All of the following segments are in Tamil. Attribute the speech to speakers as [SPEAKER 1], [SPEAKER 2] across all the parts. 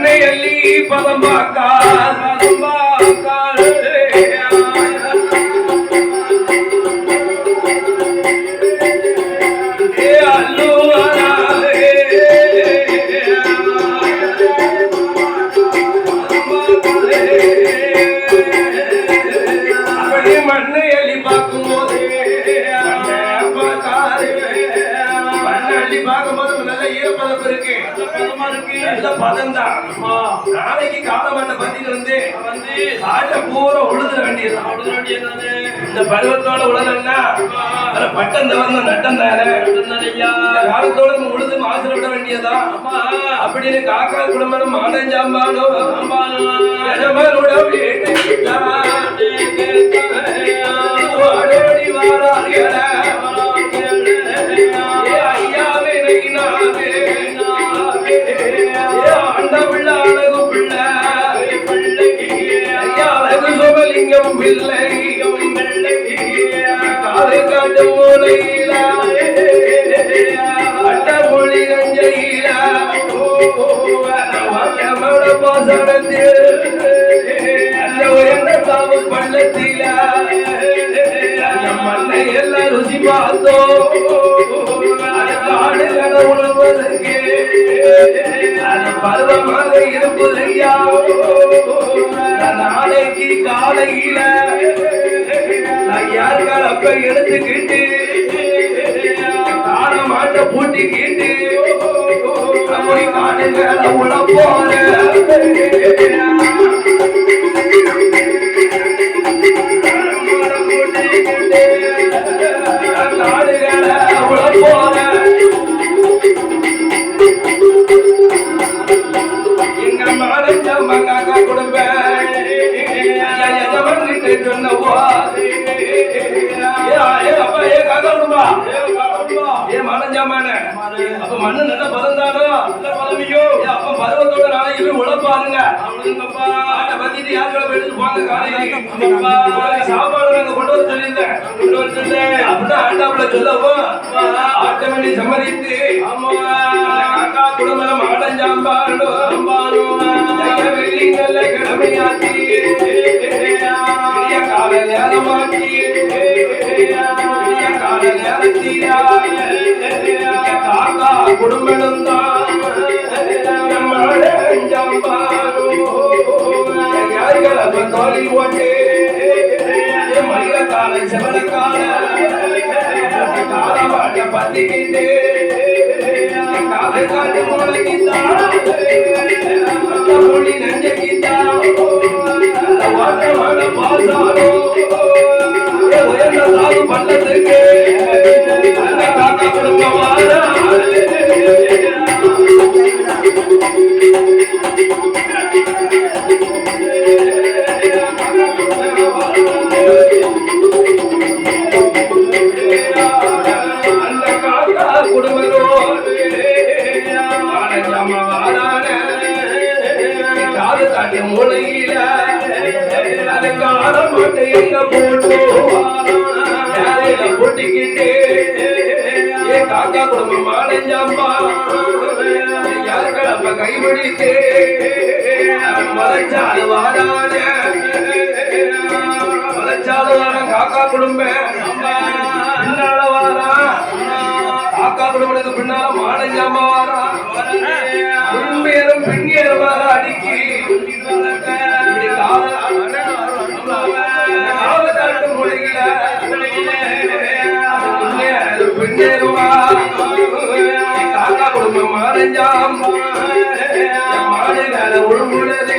[SPEAKER 1] கண்ணையல்லி பதம்பாக்கால் பதம்பாக்கார் மண்ணை அள்ளி பார்க்கும்போது மண்ணை அள்ளி பார்க்கும்போது நல்ல ஈரப்பதம் இருக்கு. பதமா இருக்கு. நல்ல பதம் தான். நாளைக்கு காலமண்ணை பத்திட்டு வந்து வந்து. ஆட்ட பூரா உழுத வேண்டியது உழுத வேண்டியது இந்த பருவத்தோட உழுதன்னா அதுல பட்டம் தவறுன நட்டம் தானே? இந்த காலத்தோட நம்ம உழுது மாசுல விட வேண்டியதா அப்படின்னு காக்கா குடும்பம் வாரார்களே. சுபலிங்கம் காலை காட்டு மூலையில அட்ட மொழி நஞ்சையில பாசனத்தில் அந்த உயர்ந்த தாவு பள்ளத்தில அந்த மண்ணை எல்லாம் ருசி பார்த்தோம் அது பருவமாக இருப்பதையா ஐயா நாளைக்கு காலையில நான் யார் கலப்ப எடுத்துக்கிட்டு கால மாட்ட பூட்டிக்கிட்டு அப்படி வேலை உள்ள போறேன் நாடுகளை உள்ள போறேன் உழப்பாருங்க பத்திட்டு யாருக்களை எடுத்து போங்க காலைக்கு சாப்பாடு நாங்க கொண்டு வர சொல்லியிருந்தேன். கொண்டு வர சொல்லு அப்படின்னா ஆண்டாப்புல சொல்லவும். ஆட்டமணி சம்மதித்து. காக்கா குடும்பம் ஆடஞ்சாம்பாரோ அம்பாரோ வெள்ளி நல்ல கால நேரமாத்தி கால நேரத்தீரா. காக்கா குடும்பம் தான். நம்ம பத்திக்கிட்டு காலை காட்டு மூளைக்குத்தான் மொழி காக்கா குடும்பம் ஆனந்தம்மா யாருக்கள் அப்ப கைபிடித்து மலைச்சாடு வாரான மலைச்சாடு வார காக்கா குடும்பம் காக்கா குடும்பத்துக்கு பின்னால மானஞ்சாம வாரா உண்மையரும் பின்னியரும் அடிக்கி. இப்படி கால காலத்தாட்டு மொழிகள பின்னேருவா காக்கா குடும்பம் மானஞ்சாம் ஒழுங்குள்ளது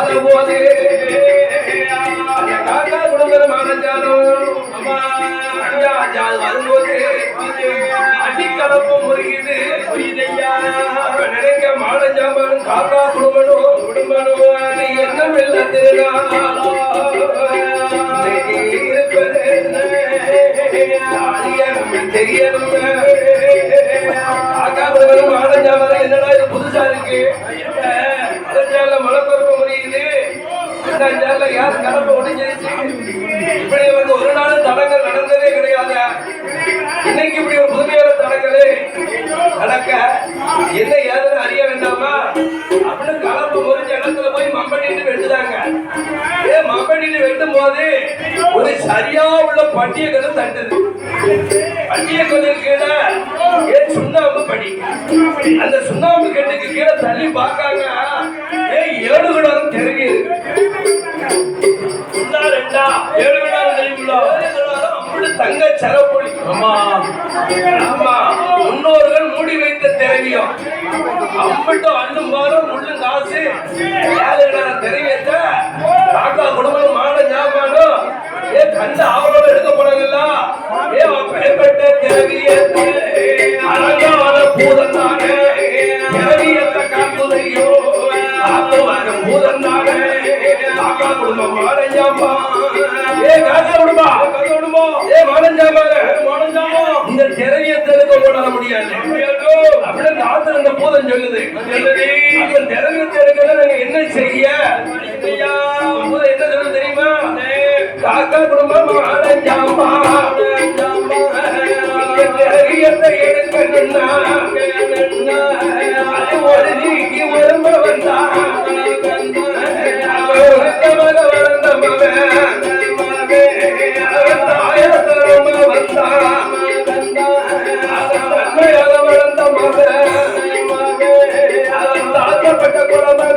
[SPEAKER 1] மாறும்போது காக்கா குடும்பம் மானஜாலும் ஐயா ஜால் வரும்போது அடிக்கலப்பு முறியுது அப்ப நினைக்க மானஜாமன் காக்கா குடும்பனோ குடும்பனோ என்ன வெள்ள திருநாளோ தெரியணும் காக்கா குடும்பனும் மானஜாமன் என்னடா இது புதுசா இருக்கு? மலைச்சால மலைச்சால யார் கலப்ப ஒடிஞ்சிருச்சு இப்படி வந்து ஒரு நாள் தடங்கள் நடந்ததே கிடையாது. இன்னைக்கு இப்படி ஒரு புதுமையான தடங்களே நடக்க என்ன ஏதுன்னு அறிய வேண்டாமா? அப்படின்னு கலப்பு முறிஞ்ச இடத்துல போய் மம்பட்டிட்டு வெட்டுதாங்க ஏ மம்பட்டிட்டு வெட்டும் போது ஒரு சரியா உள்ள பட்டிய கதை தட்டுது. பட்டிய கதை கீழே ஏ சுண்ணாம்பு படி. அந்த சுண்ணாம்பு கட்டுக்கு கீழே தள்ளி பார்க்காங்க ஏ ஏழு விடம் தெரியுது தங்க சரப்பொழி ஆமா ஆமா முன்னோர்கள் மூடி வைத்த திரவியம். அம்பிட்டும் அண்ணும் பாலும் முள்ளும் காசு. ஏழு விடம் திரவியத்த காக்கா குடும்பம் மாட ஞாபகம். ஏ கண்ட அவரோட எடுக்க போனாங்கல்ல ஏ அப்பேற்பட்ட திரவியத்தை அழகான பூதம் குடும்பம் மாடஞ்சாமா ஏ குடும்பம்? மாடஞ்சாமா மாடஞ்சாமா இந்த திரவியத்தை எடுக்க போட முடியாது. அப்படின்னு இந்த ஆத்துல இந்த பூதம் சொல்லுது. அந்த திரவியத்தை எடுக்க நாங்க என்ன செய்ய? என்ன சொல்லுது தெரியுமா? காக்கா குடும்பம்?